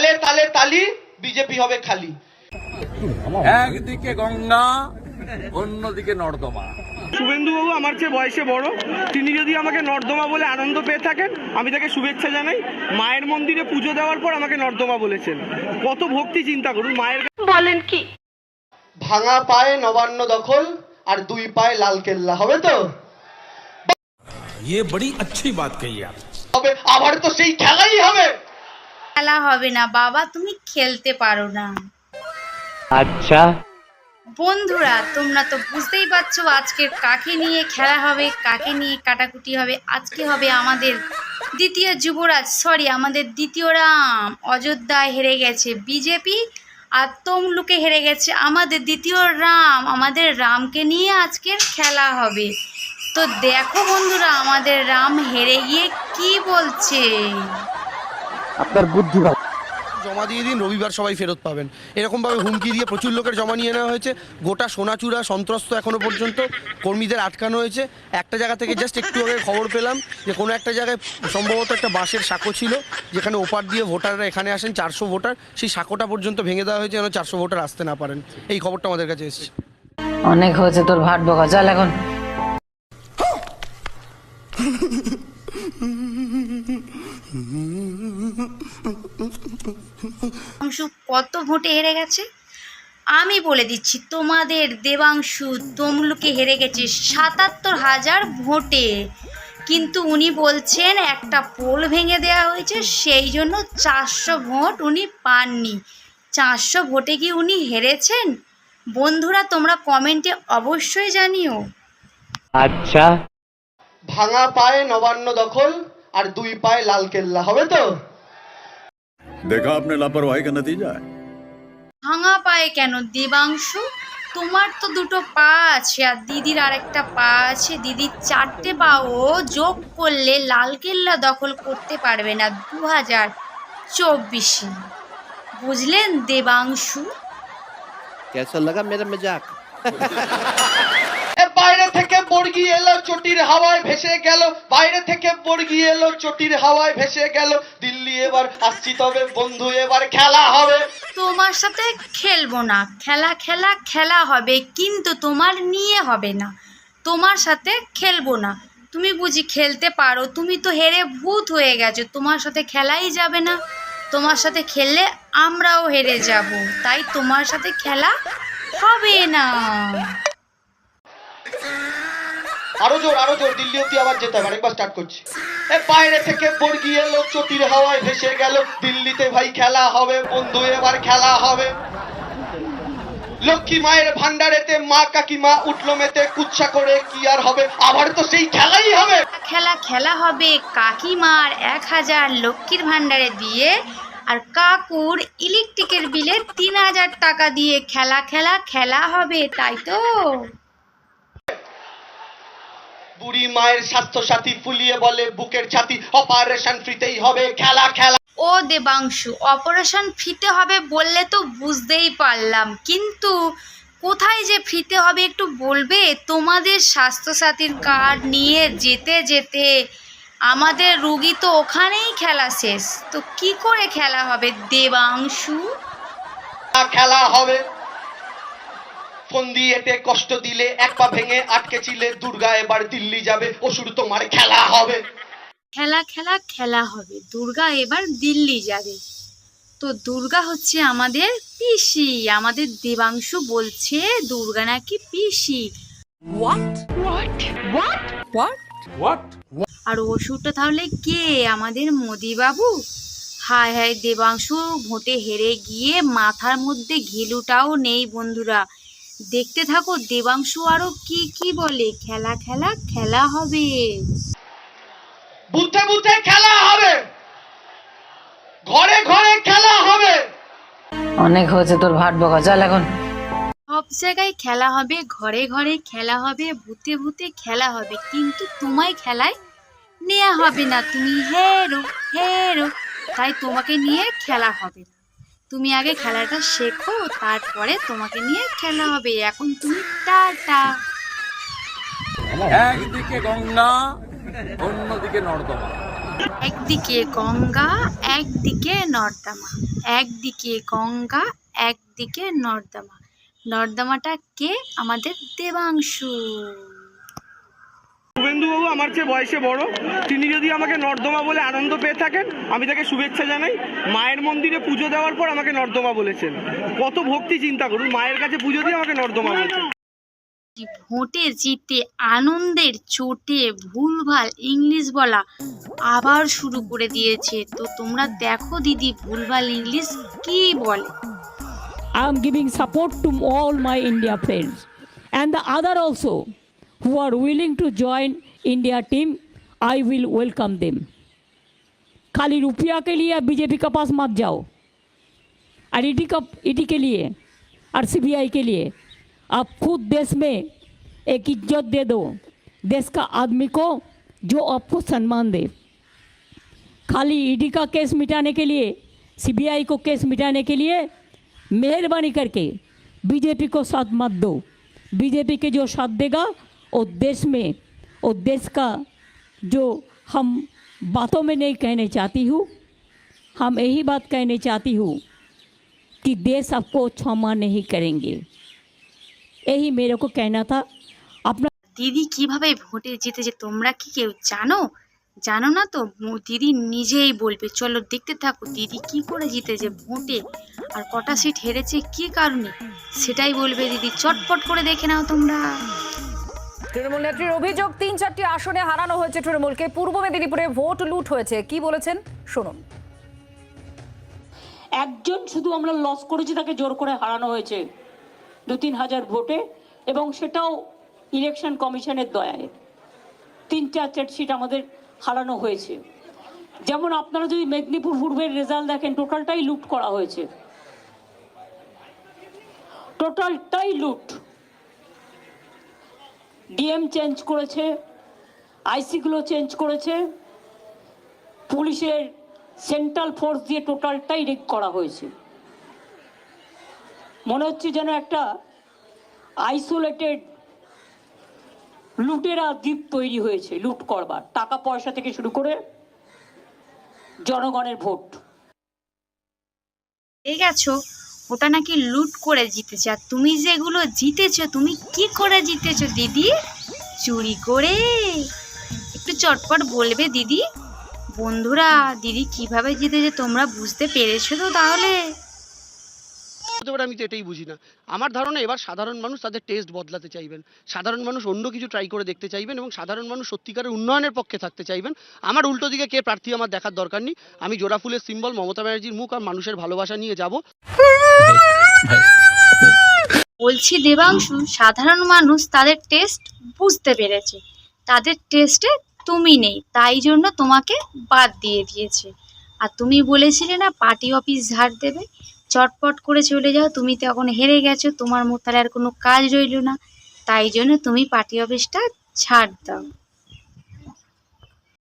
তালে তালে তালি বিজেপি হবে খালি একদিকে গঙ্গা অন্যদিকে নর্দমা শুভেন্দুবাবু আমার চেয়ে বয়সে বড় তিনি যদি আমাকে নর্দমা বলে আনন্দ পেয়ে থাকেন আমি তাকে শুভেচ্ছা জানাই মায়ের মন্দিরে পুজো দেওয়ার পর আমাকে নর্দমা বলেছেন কত ভক্তি চিন্তা করুন মায়ের ভাঙা পায়ে নবান্ন দখল আর দুই পায়ে লাল কেল্লা হবে তো ये बड़ी अच्छी बात कही आप হবে আবার তো সেই খেলাই হবে খেলা হবে না বাবা তুমি খেলতে পারো না। আচ্ছা। বন্ধুরা তোমরা তো বুঝতেই পারছ আজকে কাকে নিয়ে খেলা হবে কাকে নিয়ে কাটাকুটি হবে। আজকে হবে আমাদের দ্বিতীয় যুবরাজ সরি আমাদের দ্বিতীয় রাম। অযোধ্যায় হেরে গেছে বিজেপি আর তমলুকে হেরে গেছে আমাদের দ্বিতীয় রাম। আমাদের রামকে নিয়ে আজকের খেলা হবে। তো দেখো বন্ধুরা আমাদের রাম হেরে গিয়ে কি বলছে? আপনার বুদ্ধি ভালো। জমা দিয়ে দিন রবিবার সবাই ফেরত পাবেন। এরকমভাবে হুমকি দিয়ে প্রচুর লোকের জমা নিয়ে নেওয়া হয়েছে। গোটা সোনাচূড়া সন্ত্রস্ত এখনও পর্যন্ত কর্মীদের আটকানো হয়েছে। একটা জায়গা থেকে জাস্ট একটু আগে খবর পেলাম যে কোনো একটা জায়গায় সম্ভবত একটা বাসের সাঁকো ছিল যেখানে ওপার দিয়ে ভোটাররা এখানে আসেন চারশো ভোটার। সেই সাঁকোটা পর্যন্ত ভেঙে দেওয়া হয়েছে যেন চারশো ভোটার আসতে না পারেন। এই খবরটা আমাদের কাছে এসেছে। অনেক হয়েছে তোর ভাট বকা চল এখন। দেবাংশু কত ভোটে হেরে গেছে? আমি বলে দিচ্ছি তোমাদের দেবাংশু তমলুকে হেরে গেছে সাতাত্তর হাজার ভোটে। কিন্তু উনি বলছেন একটা পোল ভেঙে দেওয়া হয়েছে সেই জন্য চারশো ভোট উনি পাননি। চারশো ভোটে কি উনি হেরেছেন? বন্ধুরা তোমরা কমেন্টে অবশ্যই জানিও। আচ্ছা। ভাঙা পায়ে নবান্ন দখল আর দুই পায়ে লাল কেল্লা হবে তো? देखा आपने लापरवाही का नतीजा है ভাঙা পায়ে কেন দেবাংশু তোমার তো দুটো পা আছে আর দিদির আরেকটা পা আছে দিদির চারটে পাও যোগ করলে লালকেল্লা দখল করতে পারবে না দু হাজার চব্বিশে বুঝলেন দেবাংশু कैसा लगा मेरा मजाक এ বাইরে থেকে বর্গি এলো, চটির হাওয়ায় ভেসে গেল। বাইরে থেকে বর্গি এলো, চটির হাওয়ায় ভেসে গেল। দিল্লি এবার আসছি তবে, বন্ধু, এবার খেলা হবে। তোমার সাথে খেলব না। খেলা খেলা খেলা হবে, কিন্তু তোমার নিয়ে হবে না। তোমার সাথে খেলব না। তুমি বুঝি খেলতে পারো, তুমি তো হেরে ভূত হয়ে গেছো। তোমার সাথে খেলাই যাবে না। তোমার সাথে খেললে আমরাও হেরে যাব। তাই তোমার সাথে খেলা হবে না। আরও জোর আরও জোর, দিল্লি অব্দি আবার যেতে হবে, আরেকবার স্টার্ট করছি। বাইরে থেকে বর্গি এলো, চটির হাওয়ায় ভেসে গেল। দিল্লিতে ভাই খেলা হবে, বন্ধু, এবার খেলা হবে। লক্ষ্মী মায়ের ভান্ডারেতে মা কাকিমা উঠল মেতে কুচ্ছা করে কি আর হবে? আবার তো সেই খেলাই হবে। খেলা খেলা হবে কাকিমার এক হাজার লক্ষ্মীর ভাণ্ডারে দিয়ে, আর কাকুর ইলেকট্রিকের বিলে তিন হাজার টাকা দিয়ে খেলা খেলা খেলা হবে, তাই তো? বুড়ি মায়ের স্বাস্থ্য সাথী ফুলিয়ে বলে বুকের ছাতি অপারেশন ফ্রিতেই হবে খেলা খেলা। ও দেবাংশু অপারেশন ফ্রিতে হবে বললে তো বুঝতেই পারলাম। কিন্তু কোথায় যে ফ্রিতে হবে একটু বলবে? তোমাদের স্বাস্থ্যসাথীর কার্ড নিয়ে যেতে যেতে আমাদের রুগী তো ওখানেই খেলা শেষ। তো কি করে খেলা হবে দেবাংশু? খেলা হবে ফোন দিয়ে এতে কষ্ট দিলে এক পা ভেঙে আটকে ছিলে দুর্গা এবার দিল্লি যাবে অসুর তোমার খেলা হবে। খেলা খেলা খেলা হবে। দুর্গা এবার দিল্লি যাবে। তো দুর্গা হচ্ছে আমাদের পিসি আমাদের দেবাংশু বলছে দুর্গা নাকি পিসি। আর ওষুধটা তাহলে কে? আমাদের মোদি বাবু হায় হায় দেবাংশু ভোটে হেরে গিয়ে মাথার মধ্যে ঘিলুটাও নেই বন্ধুরা। দেখতে থাকো দেবাংশু আরও কি কি বলে? খেলা খেলা খেলা হবে। বুদ্ধে বুদ্ধে খেলা হবে। ঘরে ঘরে খেলা হবে। অনেক হয়েছে তোর ভাট বকা চল এখন। সব জায়গায় খেলা হবে ঘরে ঘরে খেলা হবে ভূতে ভূতে খেলা হবে। কিন্তু তোমায় খেলায় নেওয়া হবে না। তুমি হেরো হেরো তাই তোমাকে নিয়ে খেলা হবে না। তুমি আগে খেলাটা শেখো তারপরে তোমাকে নিয়ে খেলা হবে। এখন তুমি টাটা। একদিকে গঙ্গা অন্যদিকে নর্দমা। একদিকে গঙ্গা একদিকে নর্দমা। একদিকে গঙ্গা একদিকে নর্দমা। নর্দমাটা কে? আমাদের দেবাংশু। শুভেন্দুবাবু আমার চেয়ে বয়সে বড়। তিনি যদি আমাকে নর্দমা বলে আনন্দ পেয়ে থাকেন আমি তাকে শুভেচ্ছা জানাই। মায়ের মন্দিরে পুজো দেওয়ার পর আমাকে নর্দমা বলেছেন। কত ভক্তি চিন্তা করুন মায়ের কাছে পুজো দিয়ে আমাকে নর্দমা বলছেন। ভোটে জিতে আনন্দের চোটে ভুলভাল ইংলিশ বলা আবার শুরু করে দিয়েছে। তো তোমরা দেখো দিদি ভুলভাল ইংলিশ কি বলে? I am giving support to all my India friends and the other also. Who are willing to join India team. I will welcome them. खाली रुपया के लिए बीजेपी के पास मत जाओ और ईडी का ईडी के लिए, और सीबीआई के लिए, आप खुद देश में एक इज़्ज़त दे दो देश का आदमी को जो आपको सम्मान दे खाली ईडी का केस मिटाने के लिए सीबीआई को केस मिटाने के लिए मेहरबानी करके बीजेपी को साथ मत दो बीजेपी के जो साथ देगा वो देश में वो देश का जो हम बातों में नहीं कहने चाहती हूँ हम यही बात कहने चाहती हूँ कि देश आपको क्षमा नहीं करेंगे यही मेरे को कहना था अपना দিদি কিভাবে ভোটে জিতেছে তোমরা কি কেউ জানো জানো না তো মো- দিদি নিজেই বলবে চলো দেখতে থাকো দিদি কি করে জিতেছে ভোটে আর কটা সিট হেরেছে কি কারণে সেটাই বলবে দিদি চটপট করে দেখে নাও তোমরা তৃণমূল নেত্রীর অভিযোগ, তিন চারটি আসনে হারানো হয়েছে তৃণমূলকে। পূর্ব মেদিনীপুরে ভোট লুট হয়েছে। কি বলেছেন? শুনুন। একজন শুধু আমরা লস করেছি, তাকে জোর করে হারানো হয়েছে দু তিন হাজার ভোটে এবং সেটাও ইলেকশন কমিশনের দয়ায়। তিন চার চার সিট আমাদের হারানো হয়েছে। যেমন আপনারা যদি মেদিনীপুর পূর্বের রেজাল্ট দেখেন টোটালটাই লুট করা হয়েছে। টোটালটাই লুট। ডিএম চেঞ্জ করেছে আইসিগুলো চেঞ্জ করেছে, পুলিশের সেন্ট্রাল ফোর্স দিয়ে টোটালটাই রেক করা হয়েছে। মনে হচ্ছে যেন একটা আইসোলেটেড লুটেরা দ্বীপ তৈরি হয়েছে, লুট করবার। টাকা পয়সা থেকে শুরু করে জনগণের ভোট। ঠিক গেছো। ওটা নাকি লুট করে জিতেছে। আর তুমি যেগুলো জিতেছো, তুমি কি করে জিতেছো, দিদি? চুরি করে। একটু চটপট বলবে, দিদি। বন্ধুরা, দিদি কীভাবে জিতেছে তোমরা বুঝতে পেরেছ তো তাহলে? হতে আমি তো এটাই বুঝি না। আমার ধারণা এবার সাধারণ মানুষ তাদের টেস্ট বদলাতে চাইবেন। সাধারণ মানুষ অন্য কিছু ট্রাই করে দেখতে চাইবেন এবং সাধারণ মানুষ সত্যিকারের উন্নয়নের পক্ষে থাকতে চাইবেন। আমার উল্টো দিকে কে প্রার্থী আমার দেখার দরকার নেই। আমি জোড়া ফুলের সিম্বল মমতা ব্যানার্জির মুখ আর মানুষের ভালোবাসা নিয়ে যাব। বলছি দেবাংশু, সাধারণ মানুষ তাদের টেস্ট বুঝতে পেরেছে। তাদের টেস্টে তুমি নেই, তাই জন্য তোমাকে বাদ দিয়ে দিয়েছে। আর তুমি বলেছিলে না পার্টি অফিস ঝাড় দেবে। চটপট করে চলে যাও, তুমি তো এখন হেরে গেছো, তোমার মোতালে আর কোনো কাজ রইল না। তাই জন্য তুমি পার্টি অফিসটা ছাড় দাও।